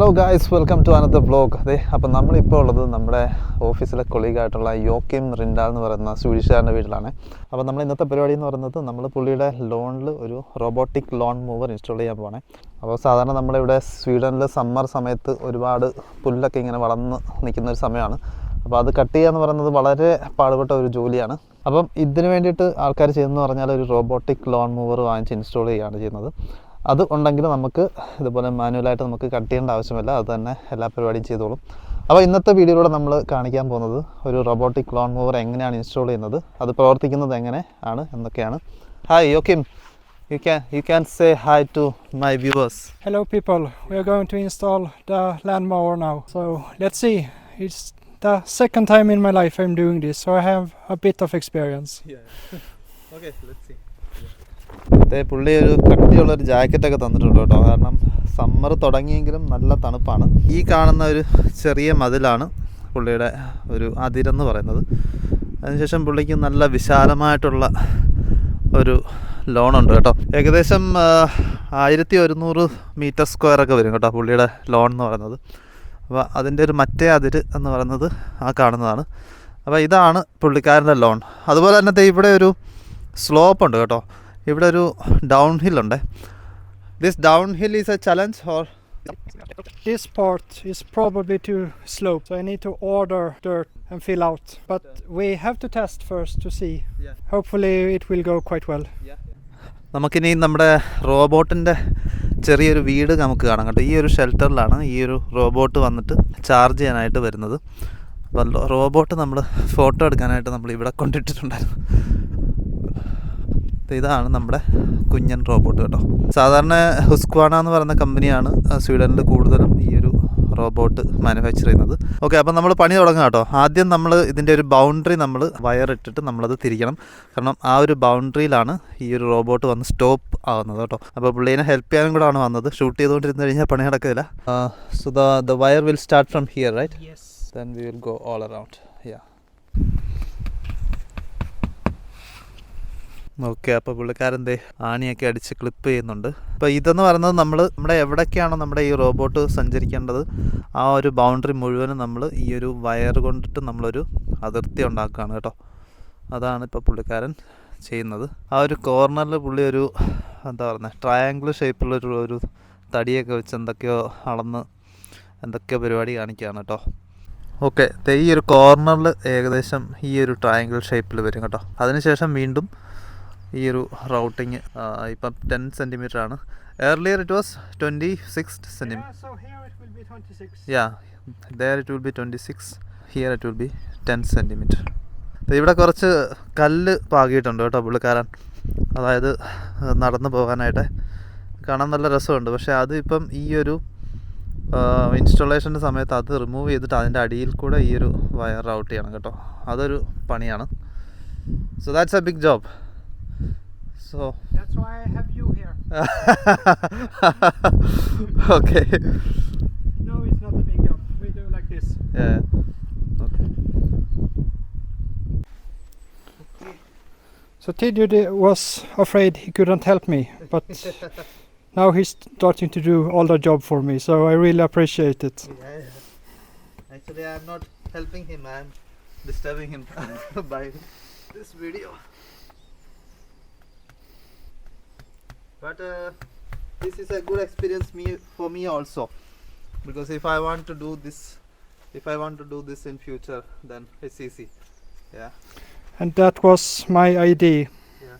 Hello guys welcome to another blog അതെ അപ്പം നമ്മളിപ്പോൾ ഉള്ളത് നമ്മുടെ ഓഫീസിലെ കൊളീഗായിട്ടുള്ള യോക്കിം റിൻഡാൽ എന്ന് പറയുന്ന സ്വീഡിഷുകാരന്റെ വീട്ടിലാണ്. അപ്പോൾ നമ്മൾ ഇന്നത്തെ പരിപാടി എന്ന് പറയുന്നത് നമ്മൾ പുള്ളിയുടെ ലോണിൽ ഒരു റോബോട്ടിക് ലോൺ മൂവർ ഇൻസ്റ്റാൾ ചെയ്യാൻ പോവാണേ. അപ്പോൾ സാധാരണ നമ്മളിവിടെ സ്വീഡനിൽ സമ്മർ സമയത്ത് ഒരുപാട് പുല്ലൊക്കെ ഇങ്ങനെ വളർന്ന് നിൽക്കുന്ന ഒരു സമയമാണ്. അപ്പോൾ അത് കട്ട് ചെയ്യുക എന്ന് പറയുന്നത് വളരെ പാടുപെട്ട ഒരു ജോലിയാണ്. അപ്പം ഇതിന് വേണ്ടിയിട്ട് ആൾക്കാർ ചെയ്യുന്നതെന്ന് പറഞ്ഞാൽ ഒരു റോബോട്ടിക് ലോൺ മൂവർ വാങ്ങിച്ച് ഇൻസ്റ്റാൾ ചെയ്യുകയാണ് ചെയ്യുന്നത്. അത് ഉണ്ടെങ്കിൽ നമുക്ക് ഇതുപോലെ മാനുവലായിട്ട് നമുക്ക് കട്ട് ചെയ്യേണ്ട ആവശ്യമില്ല. അത് തന്നെ എല്ലാ പരിപാടിയും ചെയ്തോളും. അപ്പോൾ ഇന്നത്തെ വീഡിയോയിലൂടെ നമ്മൾ കാണിക്കാൻ പോകുന്നത് ഒരു റോബോട്ടിക് ലോൺ മൂവർ എങ്ങനെയാണ് ഇൻസ്റ്റാൾ ചെയ്യുന്നത് അത് പ്രവർത്തിക്കുന്നത് എങ്ങനെ ആണ് എന്നൊക്കെയാണ്. Hi Joakim you can you can say hi to my viewers Hello to we the land to now so let's see So the second time in my life I my life I'm so I have a bit of experience of experience. മറ്റേ പുള്ളി ഒരു കട്ടിയുള്ള ഒരു ജാക്കറ്റൊക്കെ തന്നിട്ടുണ്ട് കേട്ടോ. കാരണം summer തുടങ്ങിയെങ്കിലും നല്ല തണുപ്പാണ്. ഈ കാണുന്ന ഒരു ചെറിയ മതിലാണ് പുള്ളിയുടെ ഒരു അതിരെന്ന് പറയുന്നത്. അതിനുശേഷം പുള്ളിക്ക് നല്ല വിശാലമായിട്ടുള്ള ഒരു ലോണുണ്ട് കേട്ടോ. ഏകദേശം ആയിരത്തി ഒരുന്നൂറ് മീറ്റർ സ്ക്വയറൊക്കെ വരും കേട്ടോ പുള്ളിയുടെ ലോൺ എന്ന് പറയുന്നത്. അപ്പോൾ അതിന്റെ ഒരു മറ്റേ അതിര് എന്ന് പറയുന്നത് ആ കാണുന്നതാണ്. അപ്പോൾ ഇതാണ് പുള്ളിക്കാരന്റെ ലോൺ അതുപോലെ തന്നെ ഇവിടെ ഒരു സ്ലോപ്പ് ഉണ്ട് കേട്ടോ. ഇവിടെ ഒരു ഡൗൺ ഹിൽ ഉണ്ട് this down hill is a challenge or This part is probably too slope, so I need to order dirt and fill out. But we have to test first to see. Yeah. Hopefully it will go quite well. നമുക്കിനി നമ്മുടെ റോബോട്ടിന്റെ ചെറിയൊരു വീട് നമുക്ക് കാണാം കേട്ടോ ഈ ഒരു ഷെൽട്ടറിലാണ് ഈ ഒരു റോബോട്ട് വന്നിട്ട് ചാർജ് ചെയ്യാനായിട്ട് വരുന്നത് അപ്പോൾ റോബോട്ട് നമ്മൾ ഫോട്ടോ എടുക്കാനായിട്ട് നമ്മൾ ഇവിടെ കൊണ്ടിട്ടിട്ടുണ്ടായിരുന്നു ഇതാണ് നമ്മുടെ കുഞ്ഞൻ റോബോട്ട് കേട്ടോ. സാധാരണ ഹുസ്ക്വാന എന്ന് പറയുന്ന കമ്പനിയാണ് സ്വീഡനിൽ കൂടുതലും ഈ ഒരു റോബോട്ട് മാനുഫാക്ചർ ചെയ്യുന്നത്. ഓക്കെ അപ്പം നമ്മൾ പണി തുടങ്ങാം കേട്ടോ. ആദ്യം നമ്മൾ ഇതിന്റെ ഒരു ബൗണ്ടറി നമ്മൾ വയർ ഇട്ടിട്ട് നമ്മളത് തിരിക്കണം. കാരണം ആ ഒരു ബൗണ്ടറിയിലാണ് ഈ ഒരു റോബോട്ട് വന്ന് സ്റ്റോപ്പ് ആവുന്നത് കേട്ടോ. അപ്പോൾ പുള്ളീനെ ഹെൽപ്പ് ചെയ്യാനും കൂടെ ആണ് വന്നത്. ഷൂട്ട് ചെയ്തുകൊണ്ടിരുന്ന് കഴിഞ്ഞാൽ പണി നടക്കില്ല. So the wire will start from here right then we will go all all around yeah okay അപ്പോൾ പുള്ളിക്കാരന്റെ ആണിയൊക്കെ അടിച്ച് ക്ലിപ്പ് ചെയ്യുന്നുണ്ട്. അപ്പോൾ ഇതെന്ന് പറയുന്നത് നമ്മൾ നമ്മുടെ എവിടേക്കാണോ നമ്മുടെ ഈ റോബോട്ട് സഞ്ചരിക്കേണ്ടത് ആ ഒരു ബൗണ്ടറി മുഴുവനും നമ്മൾ ഈ ഒരു വയർ കൊണ്ടിട്ട് നമ്മളൊരു അതിർത്തി ഉണ്ടാക്കുകയാണ് കേട്ടോ. അതാണ് ഇപ്പോൾ പുള്ളിക്കാരൻ ചെയ്യുന്നത്. ആ ഒരു കോർണറിൽ പുള്ളി ഒരു എന്താ പറയുന്നത് ട്രയാങ്കിൾ ഷേപ്പിലൊരു ഒരു തടിയൊക്കെ വെച്ച് എന്തൊക്കെയോ അളന്ന് എന്തൊക്കെയോ പരിപാടി കാണിക്കുകയാണ് കേട്ടോ. ഓക്കെ ഈ ഒരു കോർണറിൽ ഏകദേശം ഈ ഒരു ട്രയാങ്കിൾ ഷേപ്പിൽ വരും കേട്ടോ. അതിനുശേഷം വീണ്ടും ഈ ഒരു റൗട്ടിങ് ഇപ്പം ടെൻ സെന്റിമീറ്റർ ആണ് earlier it was twenty six centimetre so it will be 26. Yeah there it will be twenty six here it will be ten centimetre ഇവിടെ കുറച്ച് കല്ല് പാകിയിട്ടുണ്ട് കേട്ടോ പുള്ളിക്കാരൻ. അതായത് നടന്നു പോകാനായിട്ട്. കാണാൻ നല്ല രസമുണ്ട്. പക്ഷേ അത് ഇപ്പം ഈ ഒരു ഇൻസ്റ്റലേഷന്റെ സമയത്ത് അത് റിമൂവ് ചെയ്തിട്ട് അതിന്റെ അടിയിൽ കൂടെ ഈ ഒരു വയർ ഔട്ട് ചെയ്യണം കേട്ടോ. അതൊരു പണിയാണ്. So that's a big job so that's why I have you here. okay. No, it's not a big job. We do like this. Yeah. Okay. So Tidjudi was afraid he couldn't help me, but now he's starting to do all the job for me, so I really appreciate it. Yeah. Actually, I'm not helping him. I'm disturbing him by this video. But uh, this is a good experience me for me also, because if I want to do this, if I want to do this in future, then it's easy. Yeah. And that was my idea. Yeah.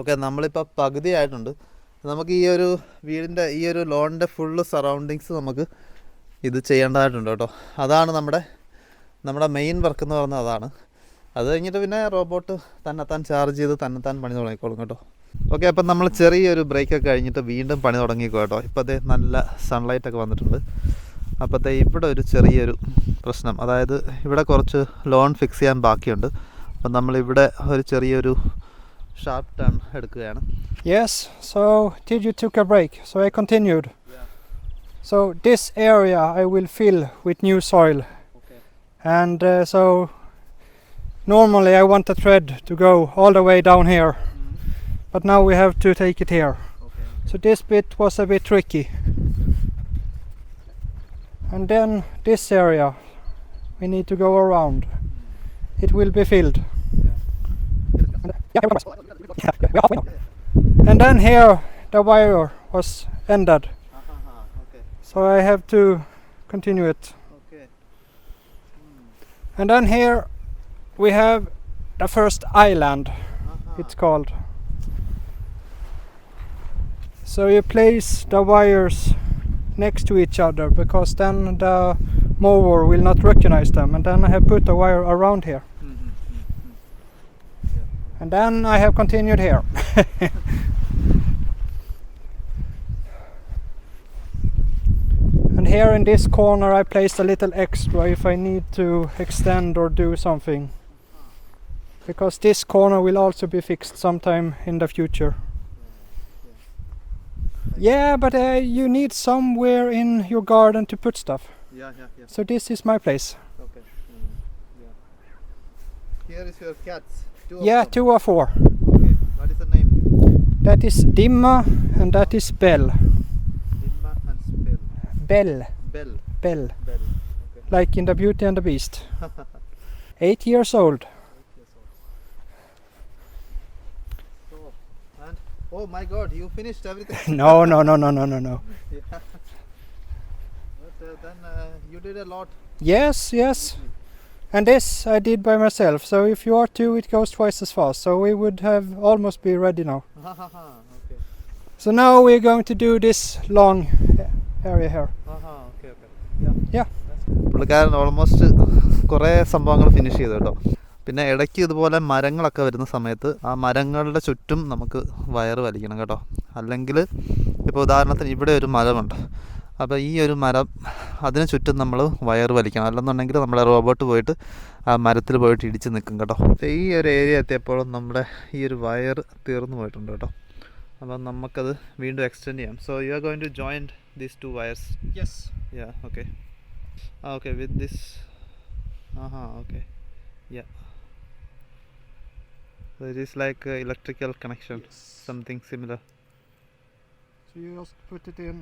Okay നമ്മളിപ്പോൾ പകുതി ആയിട്ടുണ്ട് നമുക്ക് ഈ ഒരു വീടിന്റെ ഈ ഒരു ലോണിന്റെ full surroundings നമുക്ക് ഇത് ചെയ്യേണ്ടതായിട്ടുണ്ട് കേട്ടോ. അതാണ് നമ്മുടെ നമ്മുടെ മെയിൻ വർക്ക് എന്ന് പറയുന്നത് അതാണ്. അത് കഴിഞ്ഞിട്ട് പിന്നെ റോബോട്ട് തന്നെത്താൻ ചാർജ് ചെയ്ത് തന്നെത്താൻ പണി തുടങ്ങിക്കോളും കേട്ടോ. ഓക്കെ അപ്പം നമ്മൾ ചെറിയൊരു ബ്രേക്കൊക്കെ കഴിഞ്ഞിട്ട് വീണ്ടും പണി തുടങ്ങിക്കോ കേട്ടോ. ഇപ്പോഴത്തെ നല്ല സൺലൈറ്റ് ഒക്കെ വന്നിട്ടുണ്ട്. അപ്പോഴത്തെ ഇവിടെ ഒരു ചെറിയൊരു പ്രശ്നം. അതായത് ഇവിടെ കുറച്ച് ലോൺ ഫിക്സ് ചെയ്യാൻ ബാക്കിയുണ്ട്. അപ്പം നമ്മളിവിടെ ഒരു ചെറിയൊരു ഷാർപ്പ് ടേൺ എടുക്കുകയാണ്. Yes, so Tidjud took a break, so I continued. Yeah. So this area I will fill with new soil, Okay. and uh, so normally I want the thread to go all the way down here, but now we have to take it here. Okay. So this bit was a bit tricky. And then this area we need to go around. It will be filled. And then here the wire was ended. Uh-huh, okay. So I have to continue it. Okay. And then here we have the first island, uh-huh. it's called. So you place the wires next to each other because then the mower will not recognize them. And then I have put the wire around here. Mm-hmm, mm-hmm, mm-hmm. And then I have continued here. here in this corner I placed a little extra if I need to extend or do something. Because this corner will also be fixed sometime in the future. Yeah, but uh, you need somewhere in your garden to put stuff. Yeah, yeah, yeah. So this is my place. Okay. Yeah. Here is your cats. Two Yeah, two or four. Okay. What is the name? That is Dimma and that is Bell. Dimma and Spell. Bell. Bell. Bell. Bell. Like in the Beauty and the Beast. Eight years old. So, and oh my God, you finished everything. no, no, no, no, no, no, no. yeah. But uh, then uh, you did a lot. Yes, yes. And this I did by myself. So if you are two, it goes twice as fast. So we would have almost be ready now. okay. So now we're going to do this long area here. Yeah okay. Yeah. പുള്ളിക്കാരൻ almost കുറേ സംഭവങ്ങൾ finish ചെയ്തു കേട്ടോ. പിന്നെ ഇടയ്ക്ക് ഇതുപോലെ മരങ്ങളൊക്കെ വരുന്ന സമയത്ത് ആ മരങ്ങളുടെ ചുറ്റും നമുക്ക് വയറ് വലിക്കണം കേട്ടോ. അല്ലെങ്കിൽ ഇപ്പോൾ ഉദാഹരണത്തിന് ഇവിടെ ഒരു മരമുണ്ട്. അപ്പോൾ ഈ ഒരു മരം അതിന് ചുറ്റും നമ്മൾ വയർ വലിക്കണം. അല്ലെന്നുണ്ടെങ്കിൽ നമ്മുടെ റോബോട്ട് പോയിട്ട് ആ മരത്തിൽ പോയിട്ട് ഇടിച്ച് നിൽക്കും കേട്ടോ. ഈ ഒരു ഏരിയ എത്തിയപ്പോഴും നമ്മുടെ ഈ ഒരു വയർ തീർന്നു പോയിട്ടുണ്ട് കേട്ടോ. അപ്പം നമുക്കത് വീണ്ടും എക്സ്റ്റെൻഡ് ചെയ്യാം so you are going to join these two wires Yes. yeah okay Ah, okay with this uh-huh okay yeah so it is like uh, electrical connection something similar So you just put it in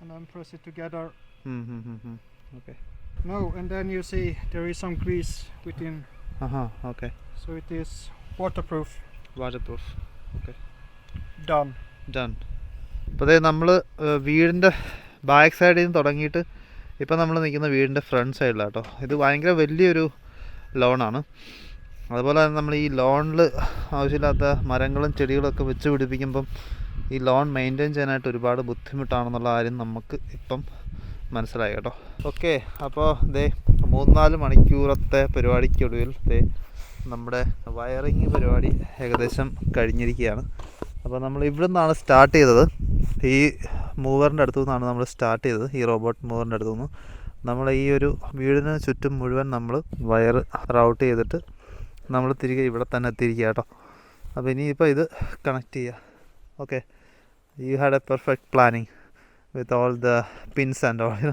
and then press it together. mm-hmm. okay No, and then you see there is some grease within. uh-huh okay So it is waterproof. waterproof Done. Done അപ്പോൾ അതായത് നമ്മൾ വീടിന്റെ back സൈഡിൽ നിന്ന് തുടങ്ങിയിട്ട് ഇപ്പം നമ്മൾ നിൽക്കുന്ന വീടിന്റെ ഫ്രണ്ട് സൈഡിലാണ് കേട്ടോ ഇത് ഭയങ്കര വലിയൊരു ലോണാണ് അതുപോലെ തന്നെ നമ്മൾ ഈ ലോണിൽ ആവശ്യമില്ലാത്ത മരങ്ങളും ചെടികളും ഒക്കെ വെച്ച് പിടിപ്പിക്കുമ്പം ഈ ലോൺ മെയിന്റെയിൻ ചെയ്യാനായിട്ട് ഒരുപാട് ബുദ്ധിമുട്ടാണെന്നുള്ള കാര്യം നമുക്ക് ഇപ്പം മനസ്സിലായി കേട്ടോ. ഓക്കെ അപ്പോൾ ദേ മൂന്നാൽ മണിക്കൂറത്തെ പരിപാടിക്കൊടുവിൽ ദേ നമ്മുടെ വയറിങ് പരിപാടി ഏകദേശം കഴിഞ്ഞിരിക്കുകയാണ്. അപ്പോൾ നമ്മൾ ഇവിടെ നിന്നാണ് സ്റ്റാർട്ട് ചെയ്തത്. ഈ മൂവറിന്റെ അടുത്തു നിന്നാണ് നമ്മൾ സ്റ്റാർട്ട് ചെയ്തത്. ഈ റോബോട്ട് മൂവറിന്റെ അടുത്തു നിന്ന്. നമ്മൾ ഈ ഒരു വീടിന് ചുറ്റും മുഴുവൻ നമ്മൾ വയർ റൗട്ട് ചെയ്തിട്ട് നമ്മൾ തിരികെ ഇവിടെ തന്നെ എത്തിയിരിക്കുക കേട്ടോ. അപ്പോൾ ഇനിയിപ്പോൾ ഇത് കണക്ട് ചെയ്യുക okay you had a perfect planning with all the pins and all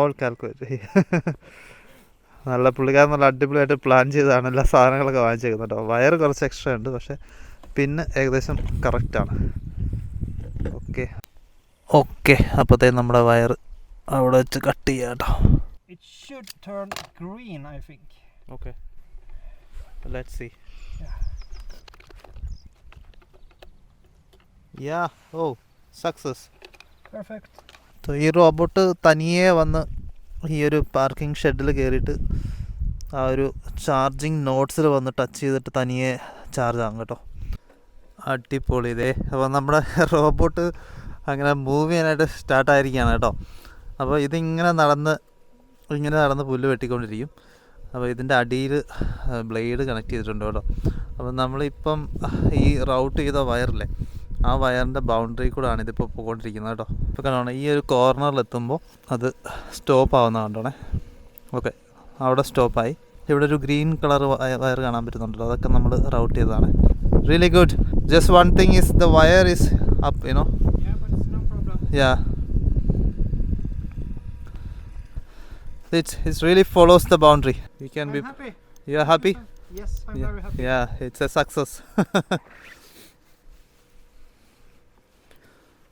all calculator നല്ല പുള്ളിക്കാരൻ നല്ല അടിപൊളിയായിട്ട് പ്ലാൻ ചെയ്താണ് എല്ലാ സാധനങ്ങളൊക്കെ വാങ്ങിച്ചേക്കുന്നത് കേട്ടോ. വയർ കുറച്ച് എക്സ്ട്രാ ഉണ്ട് പക്ഷേ പിന്നെ ഏകദേശം കറക്റ്റാണ് ഓക്കെ ഓക്കെ അപ്പോഴത്തേ നമ്മുടെ വയർ അവിടെ വെച്ച് കട്ട് ചെയ്യാം കേട്ടോ. Think. Okay let see yeah oh success perfect ഈ റോബോട്ട് തനിയെ വന്ന് ഈ ഒരു പാർക്കിംഗ് ഷെഡിൽ കയറിയിട്ട് ആ ഒരു ചാർജിങ് നോട്ട്സിൽ വന്ന് ടച്ച് ചെയ്തിട്ട് തനിയെ ചാർജ് ആകും കേട്ടോ. അടിപൊളി ഇതേ അപ്പോൾ നമ്മുടെ റോബോട്ട് അങ്ങനെ മൂവ് ചെയ്യാനായിട്ട് സ്റ്റാർട്ടായിരിക്കുകയാണ് കേട്ടോ. അപ്പോൾ ഇതിങ്ങനെ നടന്ന് ഇങ്ങനെ നടന്ന് പുല്ല് വെട്ടിക്കൊണ്ടിരിക്കും. അപ്പോൾ ഇതിന്റെ അടിയിൽ ബ്ലേഡ് കണക്ട് ചെയ്തിട്ടുണ്ട് കേട്ടോ. അപ്പോൾ നമ്മളിപ്പം ഈ റൗട്ട് ചെയ്ത വയറില്ലേ ആ വയറിന്റെ ബൗണ്ടറി കൂടാണ് ഇതിപ്പോൾ പോയിക്കൊണ്ടിരിക്കുന്നത് കേട്ടോ. ഇപ്പോൾ കാണണം ഈ ഒരു കോർണറിൽ എത്തുമ്പോൾ അത് സ്റ്റോപ്പ് ആവുന്ന കണ്ടോണേ. ഓക്കെ അവിടെ സ്റ്റോപ്പായി ഇവിടെ ഒരു ഗ്രീൻ കളർ വയർ കാണാൻ പറ്റുന്നുണ്ടല്ലോ അതൊക്കെ നമ്മൾ റൗട്ട് ചെയ്തതാണ്. Really good just one thing is the wire is up you know yeah but it's no problem yeah it, it really follows the boundary you can I'm be happy you're happy yes i'm yeah. very happy yeah it's a success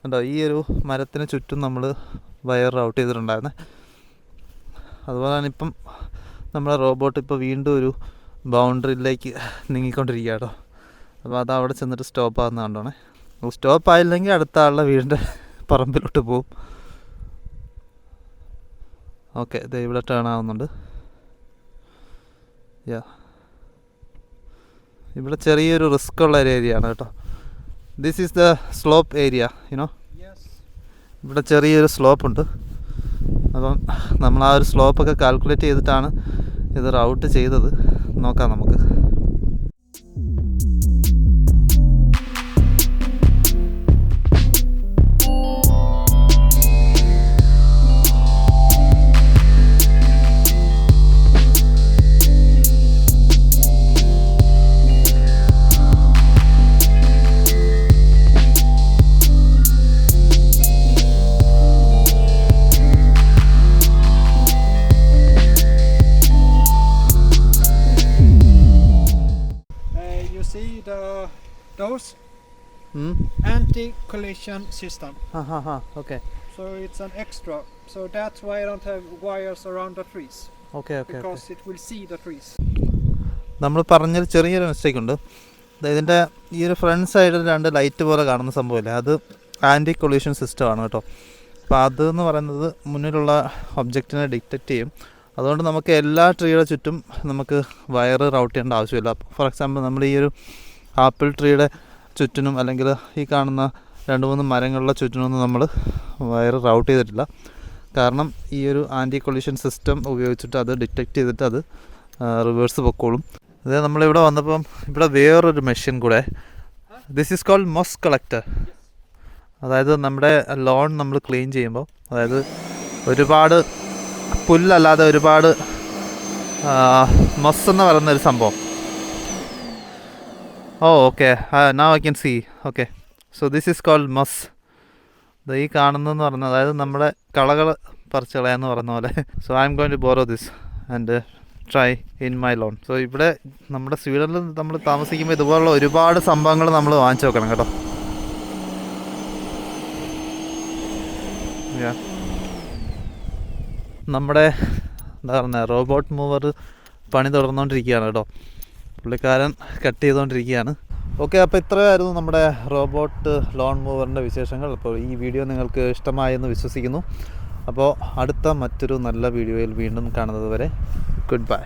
കണ്ടോ ഈ ഒരു മരത്തിന് ചുറ്റും നമ്മൾ wire Raut ചെയ്തിട്ടുണ്ടായിരുന്നേ അതുപോലെ തന്നെ ഇപ്പം നമ്മളെ റോബോട്ട് ഇപ്പോൾ വീണ്ടും ഒരു ബൗണ്ടറിയിലേക്ക് നീങ്ങിക്കൊണ്ടിരിക്കുക കേട്ടോ അപ്പോൾ അത് അവിടെ ചെന്നിട്ട് സ്റ്റോപ്പ് ആകുന്ന കണ്ടോണേ. സ്റ്റോപ്പ് ആയില്ലെങ്കിൽ അടുത്ത ആളുടെ വീടിന്റെ പറമ്പിലോട്ട് പോവും. ഓക്കെ ഇത് ഇവിടെ ടേൺ ആവുന്നുണ്ട്. യാ ഇവിടെ ചെറിയൊരു റിസ്ക് ഉള്ള ഒരു ഏരിയ ആണ് കേട്ടോ. This is the slope area you know. ഇവിടെ ചെറിയൊരു സ്ലോപ്പ് ഉണ്ട്. അപ്പം നമ്മൾ ആ ഒരു സ്ലോപ്പൊക്കെ കാൽക്കുലേറ്റ് ചെയ്തിട്ടാണ് ഇത് റൗട്ട് ചെയ്തത്. നോക്കാം നമുക്ക്. Anti-collision system. Uh -huh, okay. So it's an extra. So that's why I don't have wires around the trees Okay, okay. Because okay. it will see the trees. നമ്മൾ പറഞ്ഞൊരു ചെറിയൊരു മിസ്റ്റേക്ക് ഉണ്ട് ഇതിന്റെ ഈ ഒരു ഫ്രണ്ട് സൈഡിൽ രണ്ട് ലൈറ്റ് പോലെ കാണുന്ന സംഭവമില്ലേ അത് ആന്റി കൊല്യൂഷൻ സിസ്റ്റമാണ് കേട്ടോ അപ്പോൾ അതെന്ന് പറയുന്നത് മുന്നിലുള്ള ഒബ്ജക്റ്റിനെ ഡിറ്റക്റ്റ് ചെയ്യും അതുകൊണ്ട് നമുക്ക് എല്ലാ ട്രീയുടെ ചുറ്റും നമുക്ക് വയർ റൗട്ട് ചെയ്യേണ്ട ആവശ്യമില്ല ഫോർ എക്സാമ്പിൾ നമ്മൾ ഈ ഒരു ആപ്പിൾ ട്രീയുടെ ചുറ്റിനും അല്ലെങ്കിൽ ഈ കാണുന്ന രണ്ട് മൂന്ന് മരങ്ങളുടെ ചുറ്റിനൊന്നും നമ്മൾ വയർ റൗട്ട് ചെയ്തിട്ടില്ല. കാരണം ഈ ഒരു ആന്റി കൊളിഷൻ സിസ്റ്റം ഉപയോഗിച്ചിട്ട് അത് ഡിറ്റക്റ്റ് ചെയ്തിട്ട് അത് റിവേഴ്സ് പൊക്കോളും. അതെ നമ്മളിവിടെ വന്നപ്പം ഇവിടെ വേറൊരു മെഷീൻ കൂടെ. This is called moss collector അതായത് നമ്മുടെ ലോൺ നമ്മൾ ക്ലീൻ ചെയ്യുമ്പോൾ അതായത് ഒരുപാട് പുല്ലല്ലാതെ ഒരുപാട് മൊസ് എന്ന് പറയുന്ന ഒരു സംഭവം. ഓ ഓക്കെ നാ I can see okay so this is called moss ഇത് ഈ കാണുന്നതെന്ന് പറഞ്ഞ അതായത് നമ്മുടെ കളകൾ പറിച്ച് കളയാന്ന് പറഞ്ഞ പോലെ. So I'm going to borrow this and try in my lawn so ഇവിടെ നമ്മുടെ സ്വീഡനിൽ നമ്മൾ താമസിക്കുമ്പോൾ ഇതുപോലുള്ള ഒരുപാട് സംഭവങ്ങൾ നമ്മൾ വാങ്ങിച്ചു വെക്കണം കേട്ടോ. നമ്മുടെ എന്താ പറയുക റോബോട്ട് മൂവർ പണി തുടർന്നുകൊണ്ടിരിക്കുകയാണ് കേട്ടോ. പുള്ളിക്കാരൻ കട്ട് ചെയ്തുകൊണ്ടിരിക്കുകയാണ് ഓക്കെ അപ്പോൾ ഇത്രയായിരുന്നു നമ്മുടെ റോബോട്ട് ലോൺ മൂവറിന്റെ വിശേഷങ്ങൾ. അപ്പോൾ ഈ വീഡിയോ നിങ്ങൾക്ക് ഇഷ്ടമായെന്ന് വിശ്വസിക്കുന്നു. അപ്പോൾ അടുത്ത മറ്റൊരു നല്ല വീഡിയോയിൽ വീണ്ടും കാണുന്നത് വരെ ഗുഡ് ബൈ.